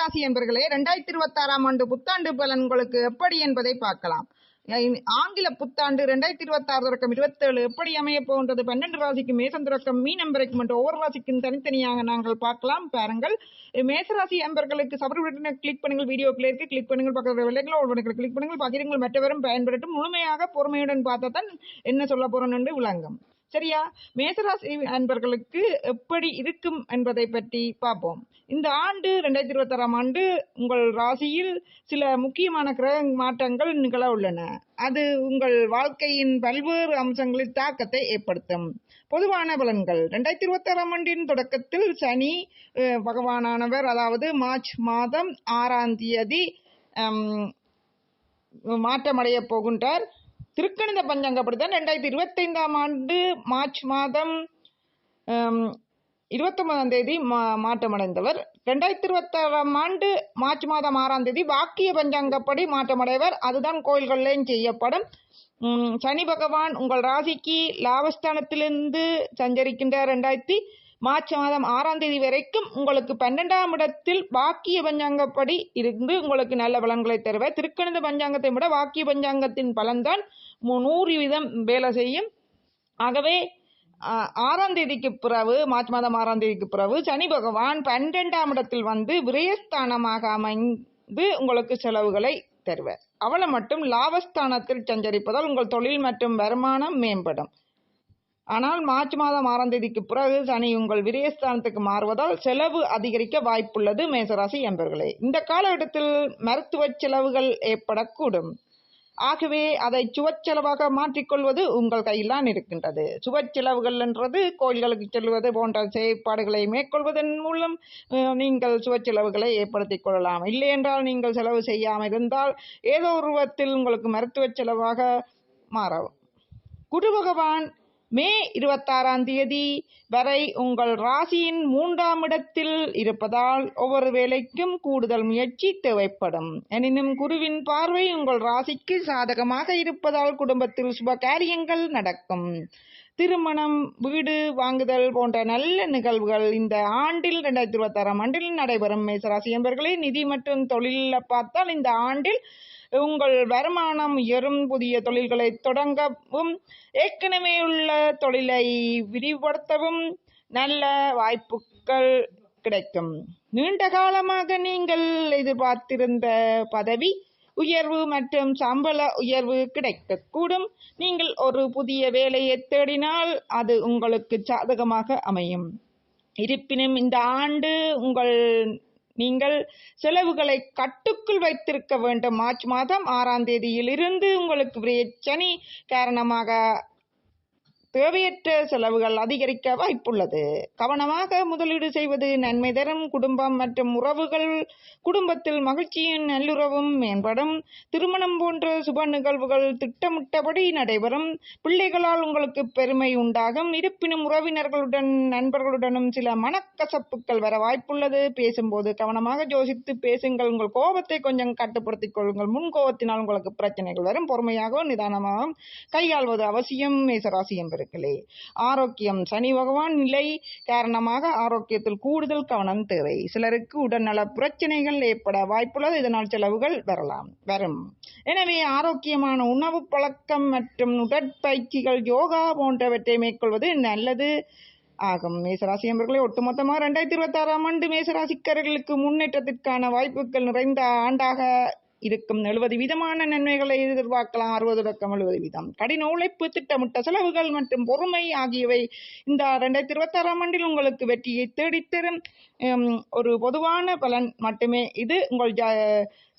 ராசி என்பர்களே ரெண்டாயிரத்தி இருபத்தி ஆறாம் ஆண்டு புத்தாண்டு பலன் உங்களுக்கு எப்படி என்பதை பார்க்கலாம். ஆங்கில புத்தாண்டு ரெண்டாயிரத்தி இருபத்தி ஆறு தொடக்கம் இருபத்தேழு எப்படி அமைய போகின்றது? பன்னெண்டு ராசிக்கு மேசம் தொடக்கம் மீனம் வரைக்கும் மற்றும் ஒவ்வொரு ராசிக்கும் தனித்தனியாக நாங்கள் பார்க்கலாம். பாருங்கள். மேசராசி அன்பர்களுக்கு சபரி கிளிக் பண்ணுங்கள். வீடியோ இருக்கு கிளிக் பண்ணுங்கள். பக்கத்தில் விலைகளோ ஒரு கிளிக் பண்ணுங்கள். பகிரங்கள் மற்றவரும் பயன்படுத்தும் முழுமையாக பொறுமையுடன் பார்த்தா தான் என்ன சொல்ல போறோம் என்று விளங்கும். சரியா? மேசராசி அன்பர்களுக்கு எப்படி இருக்கும் என்பதை பற்றி பார்ப்போம். இந்த ஆண்டு ரெண்டாயிரத்தி இருபத்தி ஆறாம் ஆண்டு உங்கள் ராசியில் சில முக்கியமான கிரக மாற்றங்கள் நிகழ உள்ளன. அது உங்கள் வாழ்க்கையின் பல்வேறு அம்சங்களில் தாக்கத்தை ஏற்படுத்தும். பொதுவான பலன்கள். ரெண்டாயிரத்தி இருபத்தி ஆறாம் ஆண்டின் தொடக்கத்தில் சனி பகவானானவர் அதாவது மார்ச் மாதம் ஆறாம் தேதி மாற்றமடைய போகின்றார். திருக்கணித பஞ்சாங்கப்படித்தான் ரெண்டாயிரத்தி இருபத்தைந்தாம் ஆண்டு மார்ச் மாதம் இருபத்தொன்பதாம் தேதி மா மாற்றமடைந்தவர். ரெண்டாயிரத்தி இருபத்தாறாம் ஆண்டு மார்ச் மாதம் ஆறாம் தேதி வாக்கிய பஞ்சாங்கப்படி மாற்றமடைவர். அதுதான் கோயில்களிலேயும் செய்யப்படும். சனி பகவான் உங்கள் ராசிக்கு லாபஸ்தானத்திலிருந்து சஞ்சரிக்கின்ற ரெண்டாயிரத்தி மார்ச் மாதம் ஆறாம் தேதி வரைக்கும் உங்களுக்கு பன்னெண்டாம் இடத்தில் வாக்கிய பஞ்சாங்கப்படி இருந்து உங்களுக்கு நல்ல பலன்களை தருவார். திருக்கணித பஞ்சாங்கத்தை விட வாக்கிய பஞ்சாங்கத்தின் பலன்தான் நூறு வீதம் வேலை செய்யும். ஆகவே ஆறாம் தேதிக்கு பிறகு மார்ச் மாதம் ஆறாம் தேதிக்கு பிறகு சனி பகவான் பன்னிரெண்டாம் இடத்தில் வந்து விரயஸ்தானமாக அமைந்து உங்களுக்கு செலவுகளை தருவார். அவளை மட்டும் லாபஸ்தானத்தில் சஞ்சரிப்பதால் உங்கள் தொழில் மற்றும் வருமானம் மேம்படும். ஆனால் மார்ச் மாதம் ஆறாம் தேதிக்கு பிறகு சனி உங்கள் விரயஸ்தானத்துக்கு மாறுவதால் செலவு அதிகரிக்க வாய்ப்புள்ளது மேசராசி என்பர்களே. இந்த காலகட்டத்தில் மருத்துவ செலவுகள் ஏற்படக்கூடும். ஆகவே அதை சுவச்செலவாக மாற்றிக்கொள்வது உங்கள் கையில்தான் இருக்கின்றது. சுவச்செலவுகள் என்றது கோயில்களுக்கு செல்வது போன்ற செயற்பாடுகளை மேற்கொள்வதன் மூலம் நீங்கள் சுவச்செலவுகளை ஏற்படுத்திக் கொள்ளலாம். இல்லை என்றால் நீங்கள் செலவு செய்யாமல் இருந்தால் ஏதோ உருவத்தில் உங்களுக்கு மருத்துவ செலவாக மாறவும். குரு பகவான் மே இருபத்தாறாம் தேதி வரை உங்கள் ராசியின் மூன்றாம் இடத்தில் இருப்பதால் ஒவ்வொரு வேலைக்கும் கூடுதல் முயற்சி தேவைப்படும். எனினும் குருவின் பார்வை உங்கள் ராசிக்கு சாதகமாக இருப்பதால் குடும்பத்தில் சுப காரியங்கள் நடக்கும். திருமணம் வீடு வாங்குதல் போன்ற நல்ல நிகழ்வுகள் இந்த ஆண்டில் ரெண்டாயிரத்தி இருபத்தாறாம் ஆண்டில் நடைபெறும். மேசராசி என்பர்களே நிதி மற்றும் தொழிலில் பார்த்தால் இந்த ஆண்டில் உங்கள் வருமானம் உயரும் புதிய தொழில்களை தொடங்கவும் ஏற்கனவே உள்ள தொழிலை விரிவுபடுத்தவும் நல்ல வாய்ப்புகள் கிடைக்கும். நீண்ட காலமாக நீங்கள் எதிர்பார்த்திருந்த பதவி உயர்வு மற்றும் சம்பள உயர்வு கிடைக்கக்கூடும். நீங்கள் ஒரு புதிய வேலையை தேடினால் அது உங்களுக்கு சாதகமாக அமையும். இருப்பினும் இந்த ஆண்டு உங்கள் நீங்கள் செலவுகளை கட்டுக்குள் வைத்திருக்க வேண்டும். மார்ச் மாதம் ஆறாம் தேதியில் இருந்து உங்களுக்கு பிரச்சனை காரணமாக தேவையற்ற செலவுகள் அதிகரிக்க வாய்ப்புள்ளது. கவனமாக முதலீடு செய்வது நன்மை தரும். குடும்பம் மற்றும் உறவுகள் குடும்பத்தில் மகிழ்ச்சியின் நல்லுறவும் மேம்படும். திருமணம் போன்ற சுப நிகழ்வுகள் திட்டமிட்டபடி நடைபெறும். பிள்ளைகளால் உங்களுக்கு பெருமை உண்டாகும். இருப்பினும் உறவினர்களுடன் நண்பர்களுடனும் சில மனக்கசப்புகள் வர வாய்ப்புள்ளது. பேசும்போது கவனமாக யோசித்து பேசுங்கள். உங்கள் கோபத்தை கொஞ்சம் கட்டுப்படுத்திக் கொள்ளுங்கள். முன் கோபத்தினால் உங்களுக்கு பிரச்சனைகள் வரும். பொறுமையாகவும் நிதானமாகவும் கையாள்வது அவசியம். மேசராசி என்பது நண்பர்களே ஆரோக்கியம் சனி பகவான் நிலை காரணமாக ஆரோக்கியத்தில் கூடுதல் கவனம் தேவை. சிலருக்கு உடல்நல பிரச்சனைகள் ஏற்பட வாய்ப்புள்ளது. இதனால் செலவுகள் வரலாம். வரும். எனவே ஆரோக்கியமான உணவு பழக்கம் மற்றும் உடற்பயிற்சிகள் யோகா போன்றவற்றை மேற்கொள்வது நல்லது ஆகும். மேசராசி என்பர்களை ஒட்டுமொத்தமாக ரெண்டாயிரத்தி இருபத்தி ஆறாம் ஆண்டு மேசராசிக்காரர்களுக்கு முன்னேற்றத்திற்கான வாய்ப்புகள் நிறைந்த ஆண்டாக இருக்கும். எழுபது விதமான நன்மைகளை எதிர்பார்க்கலாம். அறுபது லட்சம் எழுபது வீதம். கடின உழைப்பு திட்டமிட்ட செலவுகள் மற்றும் பொறுமை ஆகியவை இந்த ரெண்டாயிரத்தி இருபத்தி ஆறாம் ஆண்டில் உங்களுக்கு வெற்றியை தேடித்தரும். ஒரு பொதுவான பலன் மட்டுமே. இது உங்கள்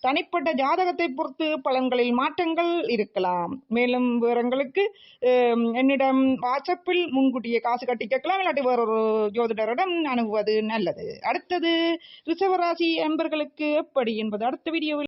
தனிப்பட்ட ஜாதகத்தை பொறுத்து பலன்களில் மாற்றங்கள் இருக்கலாம். மேலும் விவரங்களுக்கு என்னிடம் வாட்ஸ்அப்பில் முன்கூட்டியே காசு கட்டி கேட்கலாம் இல்லாட்டி வேறொரு ஜோதிடரிடம் அணுகுவது நல்லது. அடுத்தது ரிசவராசி அன்பர்களுக்கு எப்படி என்பது அடுத்த வீடியோவில்